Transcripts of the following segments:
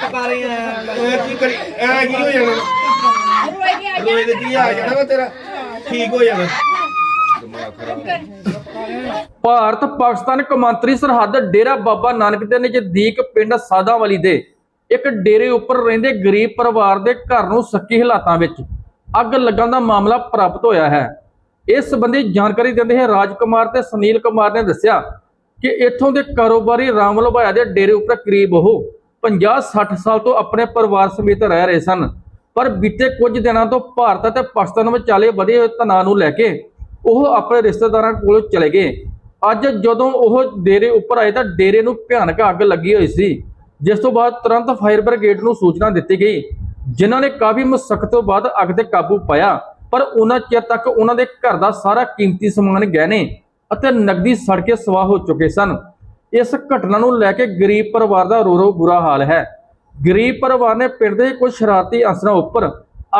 ਪਕਾਰੇ ਕੀ ਕਰੀ ਐ ਕੀ ਹੋ ਜਾਣਾ ਰੋਏ ਦੇ ਕੀ ਆ ਜਾਣਾ ਵਾ ਤੇਰਾ ਠੀਕ ਹੋ ਜਾਣਾ ਭਾਰਤ ਪਾਕਿਸਤਾਨ ਕੌਮਾਂਤਰੀ ਸਰਹੱਦ ਡੇਰਾ ਬਾਬਾ ਨਾਨਕ ਦੇ ਨਜ਼ਦੀਕ ਪਿੰਡ ਸਾਦਾਵਾਲੀ ਦੇ ਇੱਕ ਡੇਰੇ ਉੱਪਰ ਰਹਿੰਦੇ ਗਰੀਬ ਪਰਿਵਾਰ ਦੇ ਘਰ ਨੂੰ ਸੱਕੀ ਹਾਲਾਤਾਂ ਵਿੱਚ ਅੱਗ ਲੱਗਣ ਦਾ ਮਾਮਲਾ ਪ੍ਰਾਪਤ ਹੋਇਆ ਹੈ। ਇਸ ਸੰਬੰਧੀ ਜਾਣਕਾਰੀ ਦਿੰਦੇ ਹੋਏ ਰਾਜਕੁਮਾਰ ਤੇ ਸੁਨੀਲ ਕੁਮਾਰ ਨੇ ਦੱਸਿਆ ਕਿ ਇੱਥੋਂ ਦੇ ਕਾਰੋਬਾਰੀ ਰਾਮ ਲੁਭਾਇਆ ਦੇ ਡੇਰੇ ਉੱਪਰ ਕਰੀਬ ਉਹ 50-60 ਸਾਲ ਤੋਂ ਆਪਣੇ ਪਰਿਵਾਰ ਸਮੇਤ ਰਹਿ ਰਹੇ ਸਨ। ਪਰ ਬੀਤੇ ਕੁਝ ਦਿਨਾਂ ਤੋਂ ਭਾਰਤ ਅਤੇ ਪਾਕਿਸਤਾਨ ਵਿਚਾਲੇ ਵਧੇ ਹੋਏ ਤਣਾਅ ਨੂੰ ਲੈ ਕੇ ਉਹ ਆਪਣੇ ਰਿਸ਼ਤੇਦਾਰਾਂ ਕੋਲ ਚਲੇ ਗਏ। ਅੱਜ ਜਦੋਂ ਉਹ ਡੇਰੇ ਉੱਪਰ ਆਏ ਤਾਂ ਡੇਰੇ ਨੂੰ ਭਿਆਨਕ ਅੱਗ ਲੱਗੀ ਹੋਈ ਸੀ, ਜਿਸ ਤੋਂ ਬਾਅਦ ਤੁਰੰਤ ਫਾਇਰ ਬ੍ਰਿਗੇਡ ਨੂੰ ਸੂਚਨਾ ਦਿੱਤੀ ਗਈ, ਜਿਨ੍ਹਾਂ ਨੇ ਕਾਫੀ ਮੁਸ਼ਕਲ ਤੋਂ ਬਾਅਦ ਅੱਗ ਤੇ ਕਾਬੂ ਪਾਇਆ। ਪਰ ਉਹਨਾਂ ਚਿਰ ਤੱਕ ਉਹਨਾਂ ਦੇ ਘਰ ਦਾ ਸਾਰਾ ਕੀਮਤੀ ਸਮਾਨ ਗਹਿਣੇ ਅਤੇ ਨਕਦੀ ਸੜ ਕੇ ਸਵਾਹ ਹੋ ਚੁੱਕੇ ਸਨ। ਇਸ ਘਟਨਾ ਨੂੰ ਲੈ ਕੇ ਗਰੀਬ ਪਰਿਵਾਰ ਦਾ ਰੋ ਰੋ ਬੁਰਾ ਹਾਲ ਹੈ। ਗਰੀਬ ਪਰਿਵਾਰ ਨੇ ਪਿੰਡ ਦੇ ਕੁਝ ਸ਼ਰਾਰਤੀ ਅਨਸਰਾਂ ਉੱਪਰ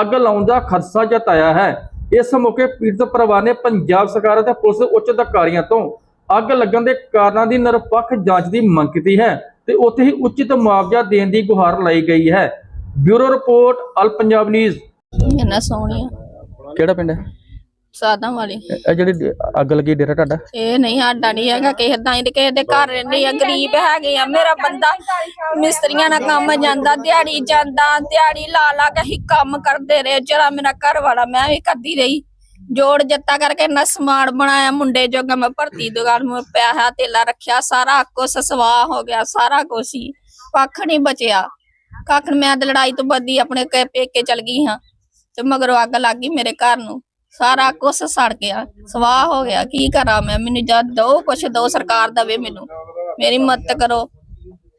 ਅੱਗ ਲਾਉਣ ਦਾ ਖਦਸ਼ਾ ਜਤਾਇਆ ਹੈ। ਇਸ ਮੌਕੇ ਪੀੜਤ ਪਰਿਵਾਰ ਨੇ ਪੰਜਾਬ ਸਰਕਾਰ ਅਤੇ ਪੁਲਿਸ ਉੱਚ ਅਧਿਕਾਰੀਆਂ ਤੋਂ ਅੱਗ ਲੱਗਣ ਦੇ ਕਾਰਨਾਂ ਦੀ ਨਿਰਪੱਖ ਜਾਂਚ ਦੀ ਮੰਗ ਕੀਤੀ ਹੈ ਤੇ ਉੱਥੇ ਹੀ ਉਚਿਤ ਮੁਆਵਜ਼ਾ ਦੇਣ ਦੀ ਗੁਹਾਰ ਲਾਈ ਗਈ ਹੈ। Bureau report all Punjab news. ਇੰਨਾ ਸੋਹਣੀ ਆ ਕਿਹੜਾ ਪਿੰਡ ਹੈ? ਸਾਦਾ ਵਾਲੀ। ਇਹ ਜਿਹੜੀ ਅੱਗ ਲੱਗੀ ਡੇਰਾ ਤੁਹਾਡਾ? ਇਹ ਨਹੀਂ ਸਾਡਾ ਨਹੀਂ ਹੈਗਾ ਕਿਸੇ ਦਾ ਹੀ ਕਿਸੇ ਦੇ ਘਰ ਰਹਿੰਦੇ ਆ ਗਰੀਬ ਹੈਗੇ ਆ। ਮੇਰਾ ਬੰਦਾ ਮਿਸਤਰੀਆਂ ਨਾਲ ਕੰਮ ਜਾਂਦਾ ਦਿਹਾੜੀ ਜਾਂਦਾ ਦਿਹਾੜੀ ਲਾ ਲਾ ਕੇ ਹੀ ਕੰਮ ਕਰਦੇ ਰਹੇ। ਜਰਾ ਮੇਰਾ ਘਰ ਵਾਲਾ ਮੈਂ ਵੀ ਕਰਦੀ ਰਹੀ। ਜੋੜ ਜੱਤਾ ਕਰਕੇ ਇੰਨਾ ਸਮਾਨ ਬਣਾਇਆ ਮੁੰਡੇ ਜੋਗਾ ਮੈਂ ਭਰਤੀ ਦੁਕਾਨ ਮੈਂ ਪਿਆਹਾ ਤੇਲਾ ਰੱਖਿਆ ਸਾਰਾ ਕੁਛ ਸਵਾਹ ਹੋ ਗਿਆ ਸਾਰਾ ਕੁਛ ਹੀ। ਕੱਖ ਨਹੀਂ ਬਚਿਆ। ਕੱਖ ਨੀ- ਮੈਂ ਤਾਂ ਲੜਾਈ ਤੋਂ ਬੱਦੀ ਆਪਣੇ ਕੇ ਪੇਕੇ ਚਲ ਗਈ ਹਾਂ। ਤੇ ਮਗਰੋਂ ਅੱਗ ਲੱਗ ਗਈ ਮੇਰੇ ਘਰ ਨੂੰ। ਸਾਰਾ ਕੁਛ ਸੜ ਗਿਆ। ਸਵਾਹ ਹੋ ਗਿਆ। ਕੀ ਕਰਾਂ ਮੈਂ? ਮੈਨੂੰ ਜਦ ਦੋ ਕੁਛ ਦੋ ਸਰਕਾਰ ਦਵੇ ਮੈਨੂੰ। ਮੇਰੀ ਮਦਦ ਕਰੋ।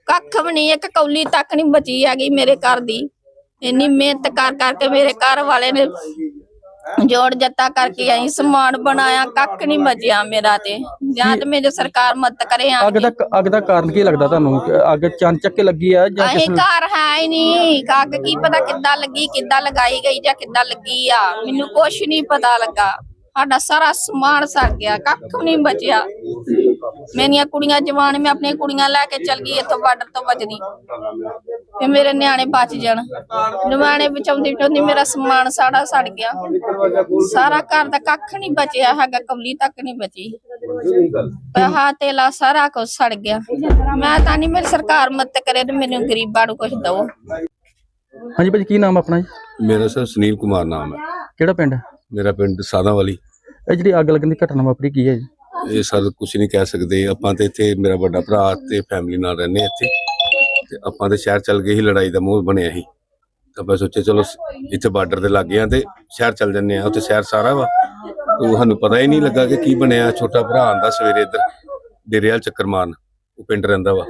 ਕੱਖ ਵੀ ਨਹੀਂ, ਇੱਕ ਕੌਲੀ ਤੱਕ ਨਹੀਂ ਬਚੀ ਹੈਗੀ ਮੇਰੇ ਘਰ ਦੀ। ਇੰਨੀ ਮਿਹਨਤ ਕਰ ਕਰਕੇ ਮੇਰੇ ਘਰ ਵਾਲੇ ਨੇ ਜੋੜ ਜੱਤਾ ਕਰਕੇ ਆਈ ਸਮਾਨ ਬਣਾਇਆ ਕੱਖ ਨਹੀਂ ਬਚਿਆ ਮੇਰਾ ਤੇ। ਜਾਂ ਤੇ ਮੇਰੀ ਸਰਕਾਰ ਮਦਦ ਕਰੇ ਆ ਅੱਗ ਦਾ ਅੱਗ ਦਾ ਕਾਰਨ ਕੀ ਲੱਗਦਾ ਤੁਹਾਨੂੰ? ਅੱਗ ਚੰਨ ਚੱਕ ਕੇ ਲੱਗੀ ਆ ਜਾਂ ਅਸੀਂ ਘਰ ਹੈ ਹੀ ਨਹੀਂ। ਕੱਕ ਕੀ ਪਤਾ ਕਿੱਦਾਂ ਲੱਗੀ ਕਿੱਦਾਂ ਲਗਾਈ ਗਈ ਜਾਂ ਕਿੱਦਾਂ ਲੱਗੀ ਆ। ਮੈਨੂੰ ਕੁਛ ਨਹੀਂ ਪਤਾ ਲੱਗਾ। ਸਾਡਾ ਸਾਰਾ ਸਮਾਨ ਸੜ ਗਿਆ ਕੱਖ ਨਹੀਂ ਬਚਿਆ। ਮੇਰੀਆਂ ਕੁੜੀਆਂ ਜਵਾਨ ਮੈਂ ਆਪਣੀਆਂ ਕੁੜੀਆਂ ਲੈ ਕੇ ਚਲ ਗਈ ਇੱਥੋਂ ਬਾਰਡਰ ਤੋਂ ਬਚਦੀ ਤੇ ਮੇਰੇ ਨਿਆਣੇ ਬਚ ਜਾਣ। ਨਿਆਣੇ ਬਚਾਉਂਦੀ ਬਚਾਉਂਦੀ ਮੇਰਾ ਸਮਾਨ ਸਾੜਾ ਸੜ ਗਿਆ। ਸਾਰਾ ਘਰ ਦਾ ਕੱਖ ਨਹੀਂ ਬਚਿਆ ਹੈਗਾ ਕਵਲੀ ਤੱਕ ਨਹੀਂ ਬਚੀ। ਪੈਸਾ ਤੇਲਾ ਸਾਰਾ ਕੁਝ ਸੜ ਗਿਆ। ਮੈਂ ਤਾਂ ਨਹੀਂ ਮੇਰੀ ਸਰਕਾਰ ਮਦਦ ਕਰੇ ਤੇ ਮੈਨੂੰ ਗਰੀਬਾਂ ਨੂੰ ਕੁਝ ਦਓ ਹਾਂਜੀ ਭਾਜੀ ਕੀ ਨਾਮ ਆਪਣਾ ਜੀ? ਮੇਰਾ ਸਰ ਸੁਨੀਲ ਕੁਮਾਰ ਨਾਮ ਹੈ। ਕਿਹੜਾ ਪਿੰਡ? ਮੇਰਾ ਪਿੰਡ ਸਾਦਾ ਵਾਲੀ ਇਹ ਜਿਹੜੀ ਅੱਗ ਲੱਗਣ ਦੀ ਘਟਨਾ ਵਾਪਰੀ ਕੀ ਹੈ ਜੀ? ਇਹ ਸਰ ਕੁਝ ਨਹੀਂ ਕਹਿ ਸਕਦੇ। ਆਪਾਂ ਤੇ ਇੱਥੇ ਮੇਰਾ ਵੱਡਾ ਭਰਾ ਤੇ ਫੈਮਿਲੀ ਨਾਲ ਰਹਿੰਦੇ ਇੱਥੇ। ਤੇ ਆਪਾਂ ਤੇ ਸ਼ਹਿਰ ਚੱਲ ਗਏ ਸੀ, ਲੜਾਈ ਦਾ ਮੂੰਹ ਬਣਿਆ ਸੀ। ਤਾਂ ਆਪਾਂ ਸੋਚਿਆ ਚਲੋ ਇੱਥੇ ਬਾਰਡਰ ਦੇ ਲੱਗੇ ਆ ਤੇ ਸ਼ਹਿਰ ਚੱਲ ਜੰਨੇ ਆ ਉੱਥੇ ਸ਼ਹਿਰ ਸਾਰਾ ਵਾ। ਉਹ ਸਾਨੂੰ ਪਤਾ ਹੀ ਨਹੀਂ ਲੱਗਾ ਕਿ ਕੀ ਬਣਿਆ। ਛੋਟਾ ਭਰਾ ਆਂਦਾ ਸਵੇਰੇ ਇੱਧਰ ਡੇਰੇ ਵਾਲ ਚੱਕਰ ਮਾਰਨ। ਉਹ ਪਿੰਡ ਰਹਿੰਦਾ ਵਾ।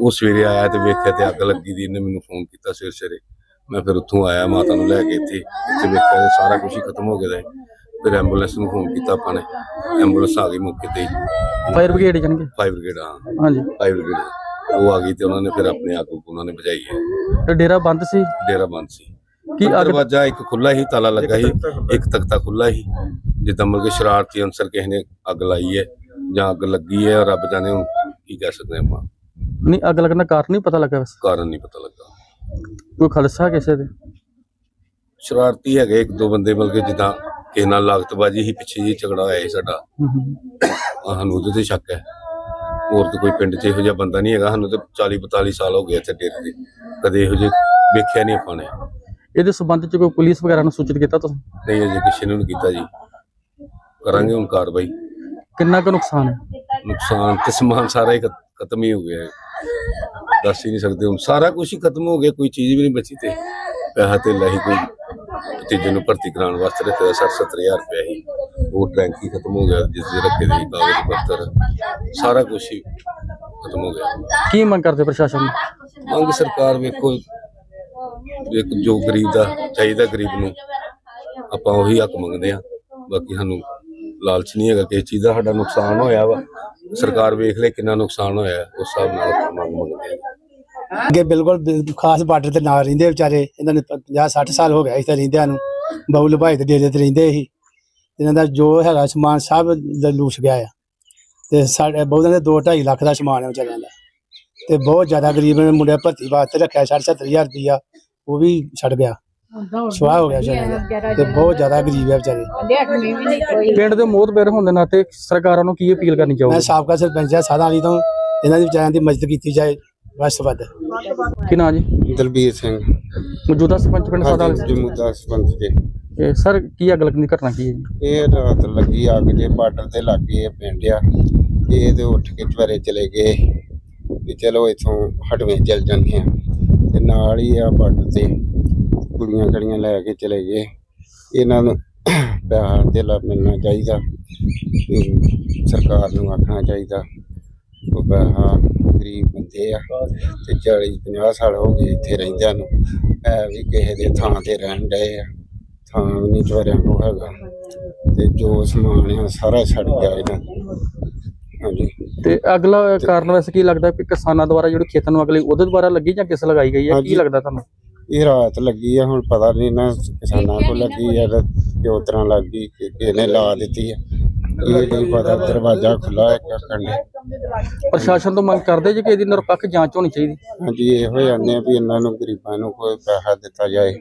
ਉਹ ਸਵੇਰੇ ਆਇਆ ਤੇ ਵੇਖਿਆ ਤੇ ਅੱਗ ਲੱਗੀ ਦੀ। ਇਹਨੇ ਮੈਨੂੰ ਫੋਨ ਕੀਤਾ ਸਵੇਰੇ ਸਵੇਰੇ ਮੈਂ ਫਿਰ ਉੱਥੋਂ ਆਇਆ, ਮਾਤਾ ਨੂੰ ਲੈ ਕੇ ਇੱਥੇ। ਇੱਥੇ ਵੇਖਿਆ ਤੇ ਸਾਰਾ ਕੁਝ ਹੀ ਖਤਮ ਹੋ ਗਿਆ ਦਾ ਫਿਰ ਐਂਬੂਲੈਂਸ ਨੂੰ ਫੋਨ ਕੀਤਾ ਆਪਾਂ ਨੇ। ਐਂਬੂਲੈਂਸ ਆ ਗਈ ਮੌਕੇ ਤੇ ਫਾਇਰ ਬ੍ਰਿਗੇਡ ਜਾਣਗੇ? ਫਾਈਵ ਬ੍ਰਿਗੇਡ ਹਾਂ। ਹਾਂਜੀ। Fire brigade. ਉਹ ਆ ਗਈ ਤੇ ਉਹਨਾਂ ਨੇ ਫਿਰ ਆਪਣੇ ਆਪ ਨੂੰ ਉਹਨਾਂ ਨੇ ਬਚਾਈ ਹੈ। ਤੇ ਡੇਰਾ ਬੰਦ ਸੀ? ਡੇਰਾ ਬੰਦ ਸੀ। ਕੀ ਦਰਵਾਜ਼ਾ ਇੱਕ ਖੁੱਲਾ ਹੀ ਤਾਲਾ ਲੱਗਾ ਸੀ ਇੱਕ ਤਖਤਾ ਖੁੱਲਾ ਹੀ। ਜਿੱਦਾਂ ਮਤਲਬ ਕਿ ਸ਼ਰਾਰਤੀ ਅਨਸਰ ਕਿਸੇ ਨੇ ਅੱਗ ਲਾਈ ਹੈ ਜਾਂ ਅੱਗ ਲੱਗੀ ਹੈ ਰੱਬ ਜਾਣੇ ਹੁਣ ਕੀ ਕਹਿ ਸਕਦੇ ਆਪਾਂ। ਨਹੀਂ ਅੱਗ ਲੱਗਣ ਦਾ ਕਾਰਨ ਨਹੀਂ ਪਤਾ ਲੱਗਾ ਵੈਸੇ? ਕਾਰਨ ਨਹੀਂ ਪਤਾ ਲੱਗਾ। ਕੋਈ ਖਲਸਾ ਕਿਸੇ ਦੇ? ਸ਼ਰਾਰਤੀ ਹੈਗੇ ਇੱਕ ਦੋ ਬੰਦੇ ਮਤਲਬ ਕਿ ਜਿੱਦਾਂ ਕਿਸੇ ਨਾਲ ਲਾਗਤਬਾਜੀ ਹੀ ਪਿੱਛੇ ਜੀ ਝਗੜਾ ਹੋਇਆ ਸੀ ਸਾਡਾ। ਹੂੰ ਹੂੰ। ਆਹ ਸਾਨੂੰ ਉਹਦੇ ਤੇ ਸ਼ੱਕ ਹੈ। ਹੋਰ ਤਾਂ ਕੋਈ ਪਿੰਡ 'ਚ ਇਹੋ ਜਿਹਾ ਬੰਦਾ ਨਹੀਂ ਹੈਗਾ। ਸਾਨੂੰ ਤਾਂ 40 42 ਸਾਲ ਹੋ ਗਏ ਇੱਥੇ ਡੇਰੇ ਤੇ ਕਦੇ ਇਹੋ ਜਿਹਾ ਵੇਖਿਆ ਨਹੀਂ ਆਪਾਂ ਨੇ। ਇਹਦੇ ਸੰਬੰਧ ਚ ਕੋਈ ਪੁਲਿਸ ਵਗੈਰਾ ਨੂੰ ਸੂਚਿਤ ਕੀਤਾ ਤੁਸੀਂ? ਨਹੀਂ ਅਜੇ ਕਿਸੇ ਨੂੰ ਨਹੀਂ ਕੀਤਾ ਜੀ। ਕਰਾਂਗੇ ਹੁਣ ਕਾਰਵਾਈ। ਕਿੰਨਾ ਕੁ ਨੁਕਸਾਨ ਹੈ? ਨੁਕਸਾਨ ਤੇ ਸਮਾਨ ਸਾਰਾ ਹੀ ਖਤ- ਖਤਮ ਹੀ ਹੋ ਗਿਆ। ਹੈ ਦੱਸ ਹੀ ਨਹੀਂ ਸਕਦੇ ਹੁਣ। ਸਾਰਾ ਕੁਝ ਹੀ ਖਤਮ ਹੋ ਗਿਆ। ਕੋਈ ਚੀਜ਼ ਵੀ ਨਹੀਂ ਬਚੀ ਤੇ। ਪੈਸਾ ਤੇ ਹੀ ਕੋਈ। ਤੀਜੇ ਨੂੰ ਭਰਤੀ ਕਰਾਉਣ ਵਾਸਤੇ ਰੱਖਿਆ 70000 ਰੁਪਇਆ ਹੀ ਉਹ ਟੈਂਕ ਹੀ ਖਤਮ ਹੋ ਗਿਆ ਜਿਸ ਦੇ ਰੱਖੇ ਦੇ ਕਾਗਜ਼ ਪੱਤਰ ਸਾਰਾ ਕੁਝ ਹੀ ਖਤਮ ਹੋ ਗਿਆ। ਕੀ ਮੰਗ ਕਰਦੇ ਪ੍ਰਸ਼ਾਸਨ ਨੂੰ? ਮੰਗ ਸਰਕਾਰ ਵੇਖੋ ਇੱਕ ਜੋ ਗਰੀਬ ਦਾ ਚਾਹੀਦਾ ਗਰੀਬ ਨੂੰ ਆਪਾਂ ਉਹੀ ਹੱਕ ਮੰਗਦੇ ਆ ਬਾਕੀ ਸਾਨੂੰ ਲਾਲਚ ਨਹੀਂ ਹੈਗਾ ਕਿਸੇ ਚੀਜ਼ ਦਾ ਸਾਡਾ ਨੁਕਸਾਨ ਹੋਇਆ ਵਾ। ਸਰਕਾਰ ਵੇਖ ਲੈ ਕਿੰਨਾ ਨੁਕਸਾਨ ਹੋਇਆ ਉਸ ਹਿਸਾਬ ਨਾਲ ਮੰਗ ਮੰਗਦੇ ਆ ਅੱਗੇ ਬਿਲਕੁਲ ਬਿਲ- ਖਾਸ ਬਾਰਡਰ ਤੇ ਨਾਲ ਰਹਿੰਦੇ ਵਿਚਾਰੇ ਇਹਨਾਂ ਨੇ 50 60 ਸਾਲ ਹੋ ਗਏ ਇੱਥੇ ਰਹਿੰਦਿਆਂ ਨੂੰ। ਬਹੁ ਲਭਾਈ ਦੇ ਡੇਰੇ ਤੇ ਰਹਿੰਦੇ ਸੀ। ਇਹਨਾਂ ਦਾ ਜੋ ਹੈਗਾ ਸਮਾਨ ਸਭ ਲੂਸ ਗਿਆ ਆ। ਤੇ ਸਾਡੇ ਬਹੁਤਾਂ ਦੇ 2 2.5 ਲੱਖ ਦਾ ਸਮਾਨ ਹੈ ਵਿਚਾਰਿਆਂ ਦਾ। ਤੇ ਬਹੁਤ ਜ਼ਿਆਦਾ ਗਰੀਬ ਨੇ ਮੁੰਡੇ ਭਰਤੀ ਵਾਸਤੇ ਰੱਖਿਆ 70000 ਰੁਪਇਆ ਉਹ ਵੀ ਛੱਡ ਗਿਆ। ਸਵਾਹ ਹੋ ਗਿਆ ਵਿਚਾਰੇ ਦਾ। ਤੇ ਬਹੁਤ ਜ਼ਿਆਦਾ ਗਰੀਬ ਹੈ ਵਿਚਾਰੇ। ਪਿੰਡ ਦੇ ਮੋਹਤਬਰ ਹੋਣ ਦੇ ਨਾਤੇ ਸਰਕਾਰਾਂ ਨੂੰ ਕੀ ਅਪੀਲ ਕਰਨੀ ਮੈਂ ਚਾਹੋਗੇ ਸਾਬਕਾ ਸਰਪੰਚ ਆ ਸਾਦਾ ਵਾਲੀ ਤੋਂ ਇਹਨਾਂ ਦੀ ਵਿਚਾਰਿਆਂ ਦੀ ਮਦਦ ਕੀਤੀ ਜਾਏ। ਵੱਧ ਤੋਂ ਵੱਧ। ਕੀ ਨਾਂ ਜੀ? ਦਲਬੀਰ ਸਿੰਘ। ਮੌਜੂਦਾ ਸਰਪੰਚ ਪਿੰਡ ਸਾਦਾ ਹਾਂਜੀ ਜਮੂਦਾ ਸਰਪੰਚ ਜੀ। ਇਹ ਸਰ ਕੀ ਅੱਗ ਲੱਗਣ ਦੀ ਘਟਨਾ ਕੀ ਹੈ ਜੀ? ਇਹ ਰਾਤ ਲੱਗੀ ਅੱਗ ਜੇ ਬਾਰਡਰ ਦੇ ਲਾਗੇ ਇਹ ਪਿੰਡ ਆ। ਇਹ ਤੇ ਉੱਠ ਕੇ ਚਵਾਰੇ ਚਲੇ ਗਏ। ਵੀ ਚਲੋ ਇਥੋਂ ਹਟਵੇਂ ਚੱਲ ਜਾਂਦੇ ਆ। ਤੇ ਨਾਲ ਹੀ ਆ ਬਾਰਡਰ ਤੇ ਕੁੜੀਆਂ ਕੜੀਆਂ ਲੈ ਕੇ ਚਲੇ ਗਏ। ਇਹਨਾਂ ਨੂੰ ਪਿਆਰ ਦੇ ਲਾ ਮਿਲਣਾ ਚਾਹੀਦਾ। ਸਰਕਾਰ ਨੂੰ ਆਖਣਾ ਚਾਹੀਦਾ। ਉਹ ਪੈਸਾ ਗਰੀਬ ਬੰਦੇ ਆ ਤੇ 40 50 ਸਾਲ ਹੋ ਗਏ ਇੱਥੇ ਰਹਿੰਦਿਆਂ ਨੂੰ। ਐ ਵੀ ਕਿਸੇ ਦੇ ਥਾਂ ਤੇ ਰਹਿਣ ਡਏ ਆ। ਥਾਂ ਵੀ ਨਹੀਂ ਚਵਰਿਆਂ ਕੋ ਹੈਗਾ। ਤੇ ਜੋ ਸਮਾਨ ਆ ਸਾਰਾ ਛੱਡ ਗਿਆ ਇਹਨਾਂ ਦਾ। ਹਾਂਜੀ। ਤੇ ਅਗਲਾ ਕਾਰਨ ਵੈਸੇ ਕੀ ਲੱਗਦਾ ਕਿ ਕਿਸਾਨਾਂ ਦੁਆਰਾ ਜਿਹੜੀ ਖੇਤਾਂ ਨੂੰ ਅਗਲੀ ਉਹਦੇ ਦੁਆਰਾ ਲੱਗੀ ਜਾਂ ਕਿਸ ਲਗਾਈ ਗਈ ਹੈ? ਕੀ ਹਾਂਜੀ। ਲੱਗਦਾ ਤੁਹਾਨੂੰ? ਇਹ ਰਾਤ ਲੱਗੀ ਆ ਹੁਣ ਪਤਾ ਨਹੀਂ ਨਾ ਕਿਸਾਨਾਂ ਕੋ ਲੱਗੀ ਆ ਤੇ ਕਿਉਂ ਤਰ੍ਹਾਂ ਲੱਗੀ ਕਿ ਕਿਹਨੇ ਲਾ ਦਿੱਤੀ ਆ। ਇਹ ਨਹੀਂ ਪਤਾ ਦਰਵਾਜ਼ਾ ਖੁੱਲਾ ਇੱਕ ਕੰਡੇ ਪ੍ਰਸ਼ਾਸਨ ਤੋਂ ਮੰਗ ਕਰਦੇ ਜੀ ਕਿ ਇਹਦੀ ਨਿਰਪੱਖ ਜਾਂਚ ਹੋਣੀ ਚਾਹੀਦੀ? ਹਾਂਜੀ, ਇਹੋ ਜਾਂਦੇ ਆ ਵੀ ਇਹਨਾਂ ਨੂੰ ਗਰੀਬਾਂ ਨੂੰ ਕੋਈ ਪੈਸਾ ਦਿੱਤਾ ਜਾਏ।